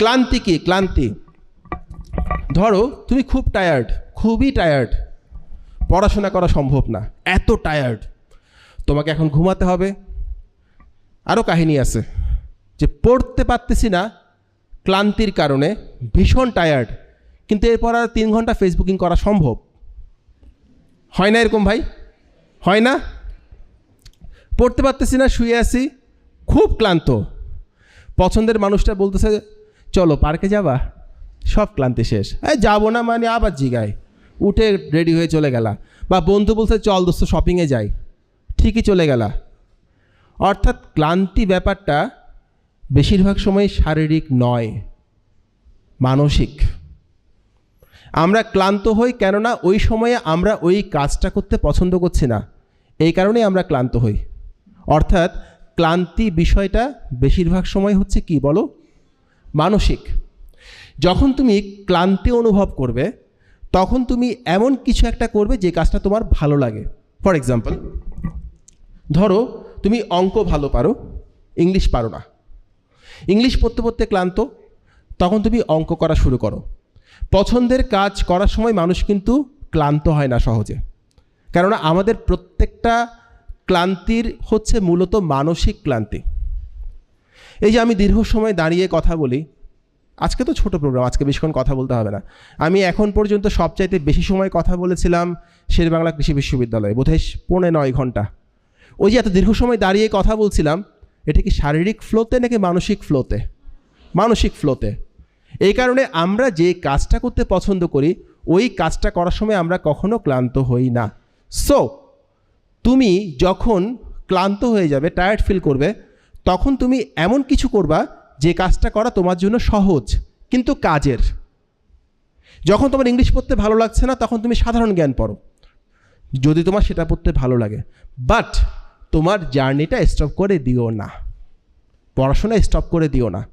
ক্লান্তি কি? ক্লান্তি। ধরো, তুমি খুব টায়ার্ড খুবই টায়ার্ড পড়াশোনা করা সম্ভব না, এত টায়ার্ড তোমাকে এখন ঘুমাতে হবে। আরও কাহিনী আছে যে পড়তে পারতেছি না ক্লান্তির কারণে, ভীষণ টায়ার্ড কিন্তু এরপর আর তিন ঘণ্টা ফেসবুকিং করা সম্ভব। হয় না এরকম ভাই? হয় না? পড়তে পারতেছি না, শুয়ে আছি, খুব ক্লান্ত। পছন্দের মানুষটা বলতেছে চলো পার্কে যাবা? সব ক্লান্তি শেষ। এই যাব না মানে আবার জিগায় উঠে রেডি হয়ে চলে গেলা। বা বন্ধু বলছে, চল দোস্ত শপিংয়ে যাই। ঠিকই চলে গেলা। অর্থাৎ ক্লান্তি ব্যাপারটা বেশিরভাগ সময় শারীরিক নয়, মানসিক। আমরা ক্লান্ত হই কেননা ওই সময়ে আমরা ওই কাজটা করতে পছন্দ করছি না। এই কারণেই আমরা ক্লান্ত হই। অর্থাৎ ক্লান্তি বিষয়টা বেশিরভাগ সময় হচ্ছে কি বলো? মানসিক। যখন তুমি ক্লান্তি অনুভব করবে, তখন তুমি এমন কিছু একটা করবে যে কাজটা তোমার ভালো লাগে। ফর এক্সাম্পল ধরো তুমি অঙ্ক ভালো পারো, ইংলিশ পারো না। ইংলিশ পড়তে পড়তে ক্লান্ত, তখন তুমি অঙ্ক করা শুরু করো। পছন্দের কাজ করার সময় মানুষ কিন্তু ক্লান্ত হয় না সহজে। কেননা আমাদের প্রত্যেকটা ক্লান্তির হচ্ছে মূলত মানসিক ক্লান্তি। এই যে আমি দীর্ঘ সময় দাঁড়িয়ে কথা বলি, আজকে তো ছোট প্রোগ্রাম আজকে বেশিক্ষণ কথা বলতে হবে না। আমি এখন পর্যন্ত সবচাইতে বেশি সময় কথা বলেছিলাম শেরবাংলা কৃষি বিশ্ববিদ্যালয়ে, বোধহয় পৌনে নয় ঘণ্টা। ওই যে এত দীর্ঘ সময় দাঁড়িয়ে কথা বলছিলাম, এটা কি শারীরিক ফ্লোতে নাকি মানসিক ফ্লোতে মানসিক ফ্লোতে এই কারণে আমরা যে কাজটা করতে পছন্দ করি, ওই কাজটা করার সময় আমরা কখনো ক্লান্ত হই না। সো তুমি যখন ক্লান্ত হয়ে যাবে টায়ার্ড ফিল করবে তখন তুমি এমন কিছু করবা যে কাজটা করা তোমার জন্য সহজ, কিন্তু কাজের। যখন তোমার ইংলিশ পড়তে ভালো লাগছে না, তখন তুমি সাধারণ জ্ঞান পড়ো। যদি তোমার সেটা পড়তে ভালো লাগে। বাট তোমার জার্নিটা স্টপ করে দিও না। পড়াশোনা স্টপ করে দিও না।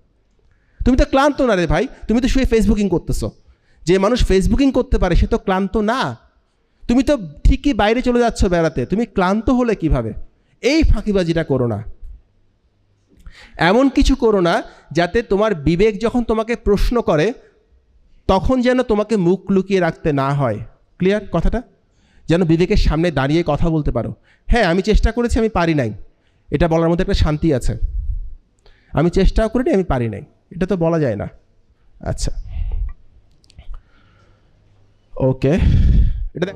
তুমি তো ক্লান্ত না রে ভাই। তুমি তো শুয়ে ফেসবুকিং করতেছো। যে মানুষ ফেসবুকিং করতে পারে, সে তো ক্লান্ত না। তুমি তো ঠিকই বাইরে চলে যাচ্ছ বেড়াতে। তুমি ক্লান্ত হলে কীভাবে? এই ফাঁকিবাজিটা করো না। এমন কিছু করো না যাতে তোমার বিবেক যখন তোমাকে প্রশ্ন করে, তখন যেন তোমাকে মুখ লুকিয়ে রাখতে না হয়। ক্লিয়ার কথাটা? যেন বিবেকের সামনে দাঁড়িয়ে কথা বলতে পারো। হ্যাঁ আমি চেষ্টা করেছি, আমি পারি নাই। এটা বলার মধ্যে একটা শান্তি আছে। আমি চেষ্টাও করিনি, আমি পারি নাই। এটা তো বলা যায় না। আচ্ছা। ওকে এটা দেখ